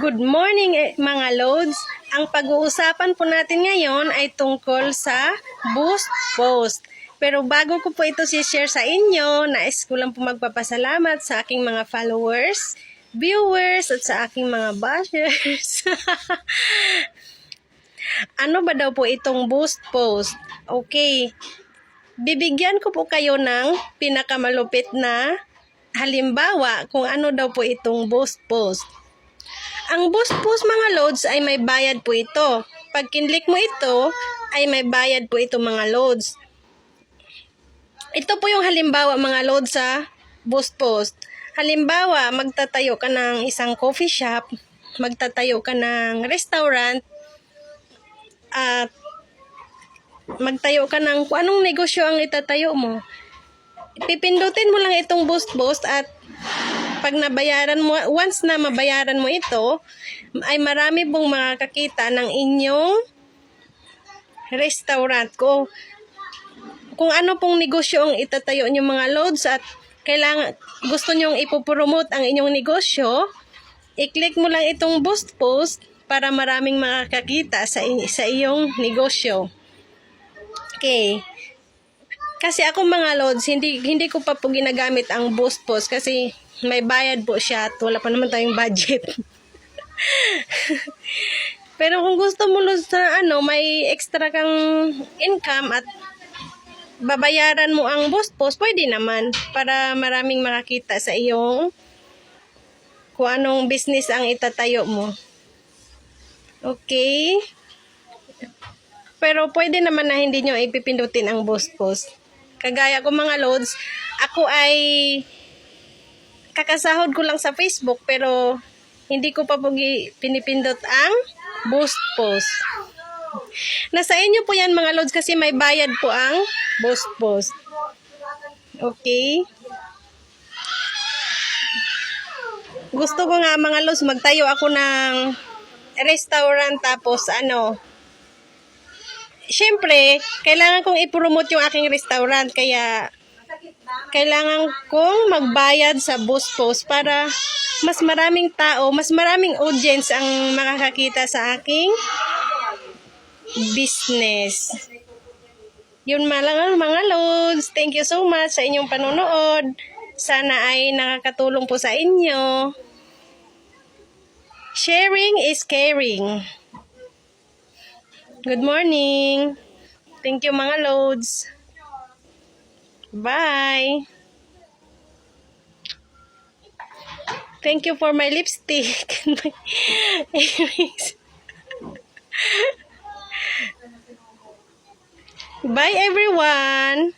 Good morning eh, mga loads. Ang pag-uusapan po natin ngayon ay tungkol sa Boost Post. Pero bago ko po ito si-share sa inyo, nais ko lang po magpapasalamat sa aking mga followers, viewers, at sa aking mga bashers. ano ba daw po itong Boost Post? Okay, bibigyan ko po kayo ng pinakamalupit na halimbawa kung ano daw po itong Boost Post. Ang Boost Post mga loads ay may bayad po ito. Pag kinlik mo ito, ay may bayad po ito mga loads. Ito po yung halimbawa mga loads sa Boost Post. Halimbawa, magtatayo ka ng isang coffee shop, magtatayo ka ng restaurant, at magtayo ka ng kung anong negosyo ang itatayo mo. Pipindutin mo lang itong Boost Post at pag nabayaran mo, once na mabayaran mo ito, ay marami pong makakakita ng inyong restaurant ko. Kung ano pong negosyo ang itatayo niyo mga loads at kailangan, gusto nyong ipopromote ang inyong negosyo, i-click mo lang itong boost post para maraming makakakita sa, sa iyong negosyo. Okay. Kasi ako mga loads, hindi hindi ko pa po ginagamit ang boost post kasi may bayad po siya at wala pa naman tayong budget. Pero kung gusto mo loads na ano, may extra kang income at babayaran mo ang boost post, pwede naman para maraming makakita sa iyong kung anong business ang itatayo mo. Okay? Pero pwede naman na hindi nyo ipipindutin ang boost post. Kagaya ko mga loads, ako ay kakasahod ko lang sa Facebook pero hindi ko pa po pinipindot ang boost post. Nasa inyo po yan mga loads kasi may bayad po ang boost post. Okay? Gusto ko nga mga loads magtayo ako ng restaurant tapos ano Siyempre, kailangan kong i-promote yung aking restaurant kaya kailangan kong magbayad sa boost post para mas maraming tao, mas maraming audience ang makakakita sa aking business. Yun malang mga loads. Thank you so much sa inyong panonood. Sana ay nakakatulong po sa inyo. Sharing is caring. Good morning. Thank you mga loads. Bye. Thank you for my lipstick. and my earrings. Bye everyone.